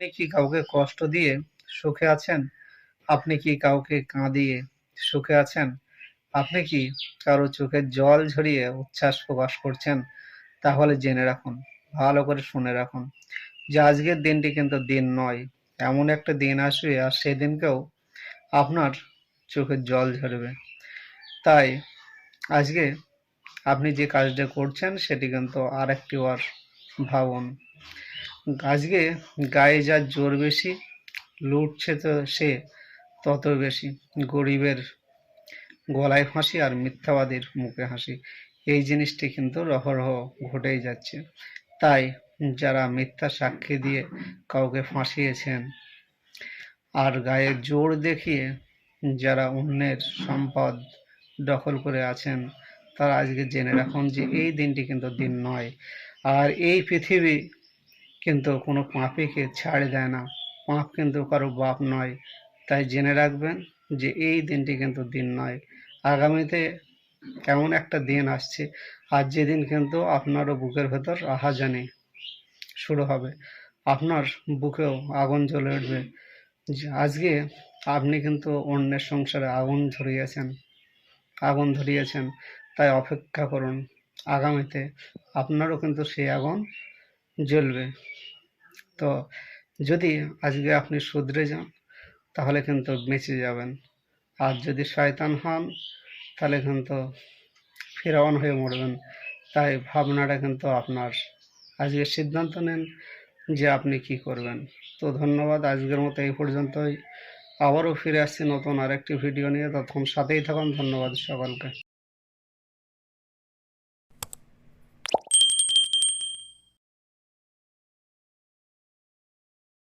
আপনি কি কাউকে কষ্ট দিয়ে সুখে আছেন? আপনি কি কাউকে কাঁদিয়ে সুখে আছেন? আপনি কি কারও চোখে জল ঝরিয়ে উচ্ছ্বাস প্রকাশ করছেন? তাহলে জেনে রাখুন, ভালো করে শুনে রাখুন যে আজকের দিনটি কিন্তু দিন নয়। এমন একটা দিন আসবে আর সেদিনকেও আপনার চোখের জল ঝরবে। তাই আজকে আপনি যে কাজটা করছেন সেটি কিন্তু আর একটি ভাবুন। আজকে গায়ে যার জোর বেশি, লুটছে তো সে তত বেশি। গরিবের গলায় ফাঁসি আর মিথ্যাবাদীর মুখে হাসি। এই জিনিসটি কিন্তু রহরহ ঘটেই যাচ্ছে। তাই যারা মিথ্যা সাক্ষী দিয়ে কাউকে ফাঁসিয়েছেন আর গায়ে জোর দেখিয়ে যারা অন্যের সম্পদ দখল করে আছেন, তারা আজকে জেনে রাখুন যে এই দিনটি কিন্তু দিন নয়। আর এই পৃথিবী কিন্তু কোনো পাপীকে ছাড় দেয় না। পাপ কিন্তু কারও বাপ নয়। তাই জেনে রাখবেন যে এই দিনটি কিন্তু দিন নয়। আগামীতে এমন একটা দিন আসছে। আর যেদিন কিন্তু আপনারও বুকের ভেতর আহা আহাজানি শুরু হবে। আপনার বুকেও আগুন জ্বলে উঠবে। আজকে আপনি কিন্তু অন্যের সংসারে আগুন ধরিয়েছেন। আগুন ধরিয়েছেন। তাই অপেক্ষা করুন। আগামীতে আপনারও কিন্তু সেই আগুন জ্বলবে। তো যদি আজকে আপনি শুধরে যান, তাহলে কিন্তু বেঁচে যাবেন। আর যদি শয়তান হন, তাহলে কিন্তু ফেরাওয়ান হয়ে মরবেন। তাই ভাবনাটা কিন্তু আপনার। আজকে সিদ্ধান্ত নেন যে আপনি কি করবেন। তো ধন্যবাদ, আজকের মতো এই পর্যন্তই। আবারও ফিরে আসছি নতুন আরেকটি ভিডিও নিয়ে। ততক্ষণ সাথেই থাকুন। ধন্যবাদ সকলকে।